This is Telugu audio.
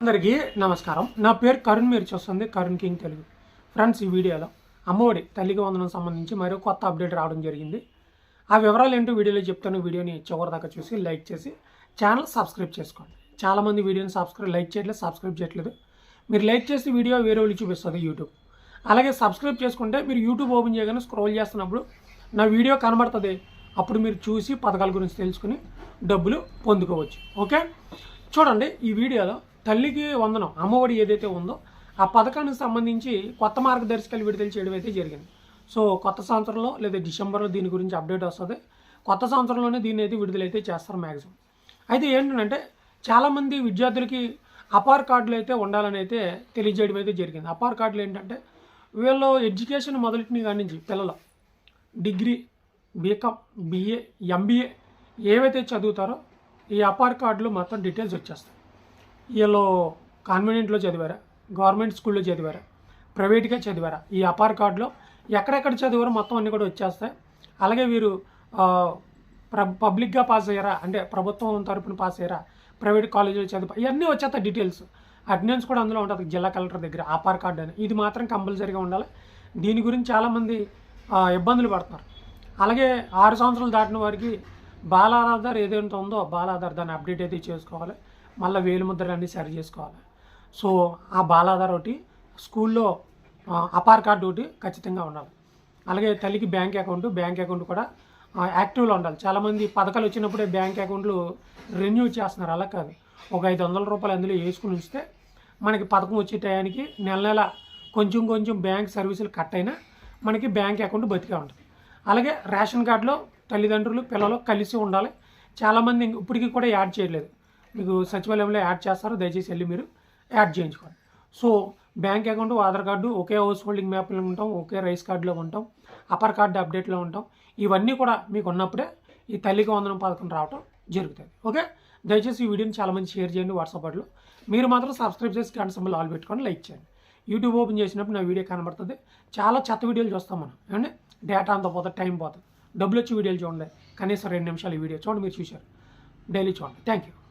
అందరికీ నమస్కారం. నా పేరు కరుణ్ మీరు చూస్తుంది కరుణ్ కింగ్ తెలుగు. ఫ్రెండ్స్ ఈ వీడియోలో అమ్మఒడి తల్లికి వందనం సంబంధించి మరో కొత్త అప్డేట్ రావడం జరిగింది. ఆ వివరాలు ఏంటో వీడియోలో చెప్తాను. వీడియోని చివరి దాకా చూసి లైక్ చేసి ఛానల్ సబ్స్క్రైబ్ చేసుకోండి. చాలామంది వీడియోని సబ్స్క్రైబ్ లైక్ చేయట్లేదు సబ్స్క్రైబ్ చేయట్లేదు. మీరు లైక్ చేసి వీడియో వేరే వాళ్ళు చూపిస్తుంది యూట్యూబ్. అలాగే సబ్స్క్రైబ్ చేసుకుంటే మీరు యూట్యూబ్ ఓపెన్ చేయగానే స్క్రోల్ చేస్తున్నప్పుడు నా వీడియో కనబడుతుంది. అప్పుడు మీరు చూసి పథకాల గురించి తెలుసుకుని డబ్బులు పొందుకోవచ్చు. ఓకే? చూడండి ఈ వీడియోలో తల్లికి వందనం అమ్మఒడి ఏదైతే ఉందో ఆ పథకానికి సంబంధించి కొత్త మార్గదర్శకాలు విడుదల చేయడం అయితే జరిగింది. సో కొత్త సంవత్సరంలో లేదా డిసెంబర్లో దీని గురించి అప్డేట్ వస్తుంది. కొత్త సంవత్సరంలోనే దీన్ని అయితే విడుదలైతే చేస్తారు మ్యాక్సిమం అయితే ఏంటంటే చాలామంది విద్యార్థులకి అపార్ కార్డులు అయితే ఉండాలని అయితే తెలియజేయడం అయితే జరిగింది. అపార్ కార్డులు ఏంటంటే వీళ్ళు ఎడ్యుకేషన్ మొదలెట్టిన కాడి నుంచి పిల్లలు డిగ్రీ బీకామ్ బీఏ ఎంబీఏ ఏవైతే చదువుతారో ఈ అపార్ కార్డులు మొత్తం డీటెయిల్స్ వచ్చేస్తాయి. వీళ్ళు కాన్వెంట్లో చదివారా? గవర్నమెంట్ స్కూల్లో చదివారా? ప్రైవేట్గా చదివారా? ఈ అపార్ కార్డులో ఎక్కడెక్కడ చదివారో మొత్తం అన్నీ కూడా వచ్చేస్తాయి. అలాగే వీరు పబ్లిక్గా పాస్ అయ్యారా? అంటే ప్రభుత్వం తరపున పాస్ అయ్యారా? ప్రైవేట్ కాలేజీలో చదివా ఇవన్నీ వచ్చేస్తాయి డీటెయిల్స్ అటెండెన్స్ కూడా అందులో ఉంటుంది. జిల్లా కలెక్టర్ దగ్గర ఆపార్ కార్డు అని. ఇది మాత్రం కంపల్సరీగా ఉండాలి. దీని గురించి చాలామంది ఇబ్బందులు పడుతున్నారు. అలాగే ఆరు సంవత్సరాలు దాటిన వారికి బాలాధార్ ఏదైతే ఉందో బాలాధార్ దాన్ని అప్డేట్ అయితే చేసుకోవాలి. మళ్ళీ వేలుముద్రలు అన్నీ సరి చేసుకోవాలి. సో ఆ బాలాధార్ ఒకటి స్కూల్లో అపార్ కార్డు ఒకటి ఖచ్చితంగా ఉండాలి. అలాగే తల్లికి బ్యాంక్ అకౌంట్ బ్యాంక్ అకౌంట్ కూడా యాక్టివ్లో ఉండాలి. చాలామంది పథకాలు వచ్చినప్పుడే బ్యాంక్ అకౌంట్లు రెన్యూ చేస్తున్నారు. అలా కాదు. ఒక ఐదు వందల రూపాయలు అందులో వేసుకుని ఉంచితే మనకి పథకం వచ్చే టయానికి నెల నెల కొంచెం కొంచెం బ్యాంక్ సర్వీసులు కట్ అయినా మనకి బ్యాంక్ అకౌంట్ బతికే ఉంటుంది. అలాగే రేషన్ కార్డులో తల్లిదండ్రులు పిల్లలు కలిసి ఉండాలి. చాలామంది ఇప్పటికీ కూడా యాడ్ చేయలేదు మీకు సచివాలయంలో యాడ్ చేస్తారు దయచేసి వెళ్ళి మీరు యాడ్ చేయించుకోండి. So bank account Aadhaar card ఒకే హౌస్ హోల్డింగ్ మ్యాప్లో ఉంటాం ఒకే రైస్ కార్డులో ఉంటాం అపర్ కార్డు అప్డేట్లో ఉంటాం. ఇవన్నీ కూడా మీకు ఉన్నప్పుడే ఈ తల్లికి వందనం పథకం రావటం జరుగుతుంది. ఓకే? దయచేసి ఈ వీడియోని చాలామంది షేర్ చేయండి వాట్సాప్లో మీరు మాత్రం సబ్స్క్రైబ్ చేసి గంట సింబల్ ఆల్ పెట్టుకొని లైక్ చేయండి. యూట్యూబ్ ఓపెన్ చేసినప్పుడు నా వీడియో కనబడుతుంది. చాలా చెత్త వీడియోలు చూస్తాం మనం. ఏమండి? డేటా అంతా పోతుంది టైం పోతుంది. డబ్బులు వచ్చి వీడియోలు చూడండి. కనీసం రెండు నిమిషాలు ఈ వీడియో చూడండి మీరు చూశారు. డైలీ చూడండి. Thank you.